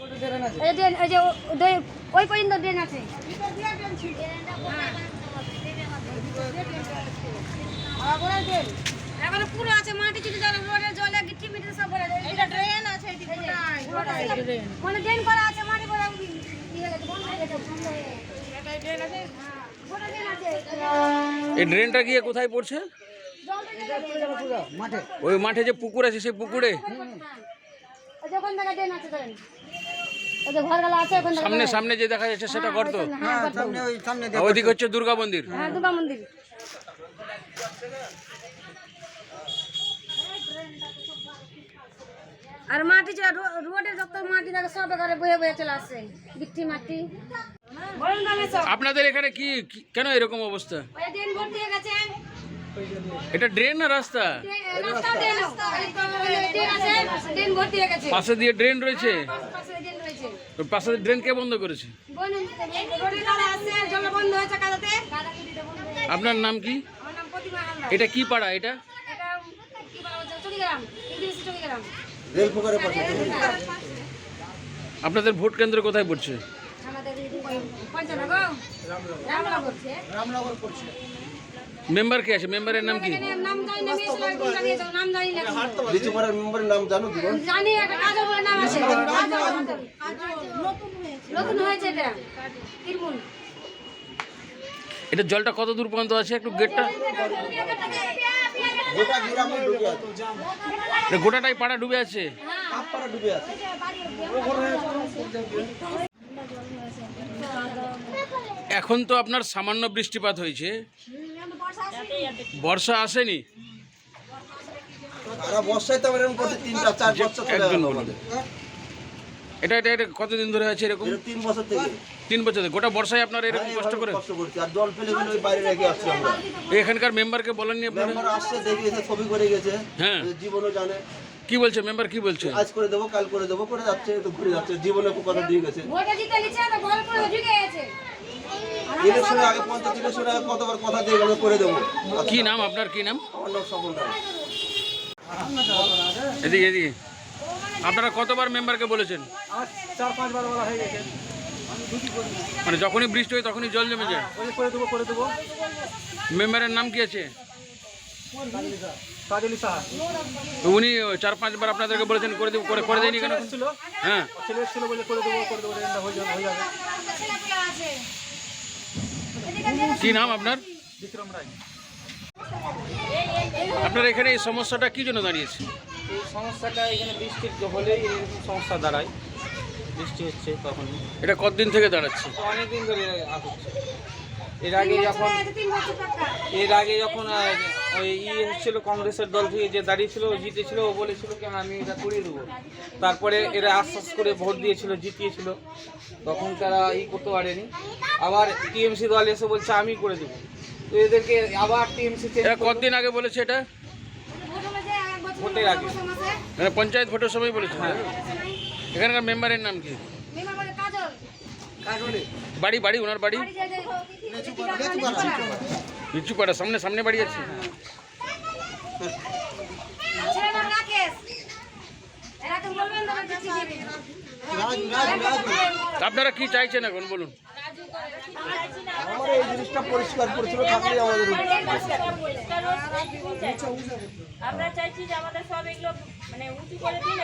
এই যে এই যে ওই- ওই পর্যন্ত ড্রেন আছে এখন পুরো আছে মাটি চুটি জল রোডের জলে গিট্টি মিটি সব ভরে যায় এটা ড্রেন আছে মানে ড্রেন করা আছে মাটি ভরা ইয়ে হয়ে গেছে, বন্ধ হয়ে গেছে, বন্ধ হয়ে গেছে। হ্যাঁ, গোটা ড্রেন আছে। এই ড্রেনটা গিয়ে কোথায় পড়ছে ওই মাঠে যে পুকুর আছে সেই পুকুরে ওই যে ওখান থেকে ড্রেন আছে ধরেন যে ঘরগুলো আছে ওখান সামনে সামনে যে দেখা যাচ্ছে সেটা গর্ত হ্যাঁ। ওইদিকে হচ্ছে দুর্গা মন্দির হ্যাঁ দুর্গা মন্দির আর মাটি যে রোডে যত মাটি থাকে সব এখানে বয়ে বয়ে চলে আসছে গিট্টি মাটি আপনাদের এখানে কি কেন এরকম অবস্থা হয়ে এটা ড্রেন না রাস্তা রাস্তা ড্রেন ড্রেন আছে ড্রেন ভর্তি হয়ে গেছে পাশে দিয়ে ড্রেন রয়েছে পাশে ড্রেন রয়েছে ড্রেন কে বন্ধ করেছে? আপনার নাম কি? আমার নাম প্রতিমা হালদার এটা কি পাড়া এটা আপনাদের ভোট কেন্দ্র কোথায় পড়ছে? মেম্বার কে আছে? মেম্বারের নাম কি? মেম্বারের নাম জানো জানি একটা কাজল বলে নাম আছে। নতুন হয়েছে এটা। তিরমুল। এটা জলটা কত দূর পর্যন্ত আছে একটু গেটটা? গোটাটাই পাড়া ডুবে আছে। পাড়া ডুবে আছে। এখন তো আপনার সামান্য বৃষ্টিপাত হয়েছে। বর্ষা আসেনি? সারা বর্ষায় তো আমরা এরকম করতে তিনটা চার বছর চলে গেল আমাদের এটা এটা এটা কতদিন ধরে আছে এরকম? এটা তিন বছর থেকে। তিন বছর ধরে। গোটা বর্ষায় আপনারা এরকম হ্যাঁ, কষ্ট করে? কষ্ট করছি। আর জল ফেলে ফেলে ওই বাইরে রেখে আসছি আমরা। এখানকার মেম্বারকে বলেননি আপনারা? মেম্বার আসছে দেখিয়েছে ছবি করে গেছে। হ্যাঁ। জীবনও জানে। কি বলছে? মেম্বার কি বলছে? আজ করে দেবো কাল করে দেবো করে যাচ্ছে তো ঘুরে যাচ্ছে। জীবনে কথা দিয়ে গেছে। ইলেকশনের আগে পঞ্চায়েত ইলেকশনের আগে কতবার কথা দিয়ে গেল করে দেবো। কি নাম আপনার? কি নাম? আমার নাম রায় এদিকে এদিকে। আপনারা কতবার মেম্বারকে বলেছেন? চার পাঁচবার বলা হয়ে গেছে। মানে যখনই বৃষ্টি হয় তখনই জল জমে যায়। ওই করে দেবো করে দেবো। মেম্বারের নাম কি আছে? উনি চার পাঁচবার আপনাদেরকে বলেছেন করে দেবো করে করে দেয়নি কেন? ছিল হ্যাঁ। ছেলে এসেছিল বলে করে দেবো করে দেবো রেন্ডা হয়ে যাবে হয়ে কি নাম আপনার? বিক্রম রায়। আপনার এখানে এই সমস্যাটা কি জন্য দাঁড়িয়েছে এই সমস্যাটা এখানে বৃষ্টির হলেই এরকম সমস্যা দাঁড়ায়। বৃষ্টি হচ্ছে তখন এটা কতদিন থেকে দাঁড়াচ্ছে? অনেকদিন ধরে হচ্ছে এর আগে যখন এর আগে যখন ওই ই হচ্ছিল কংগ্রেসের দল থেকে যে দাঁড়িয়েছিল ও জিতেছিল ও বলেছিল কেন আমি এটা করিয়ে দেবো? তারপরে এরা আশ্বাস করে ভোট দিয়েছিল জিতিয়েছিল। তখন তারা ই করতে পারেনি। আবার টিএমসি দল এসে বলছে আমি করে দেবো। তো এদেরকে আবার টিএমসি এটা কতদিন আগে বলেছে এটা? ভোটের আগে মানে পঞ্চায়েত ভোটের সময় বলেছে এখানকার মেম্বারের নাম কি? বাড়ি বাড়ি ওনার বাড়ি? লিচুপাড়া সামনে সামনে বাড়ি আছে। আপনারা কি চাইছেন এখন বলুন? আমার এই জিনিসটা পরিষ্কার পরিচ্ছন্ন থাকলে আমাদের আমরা চাইছি যে আমাদের সব এগুলো মানে উঁচু করে দিন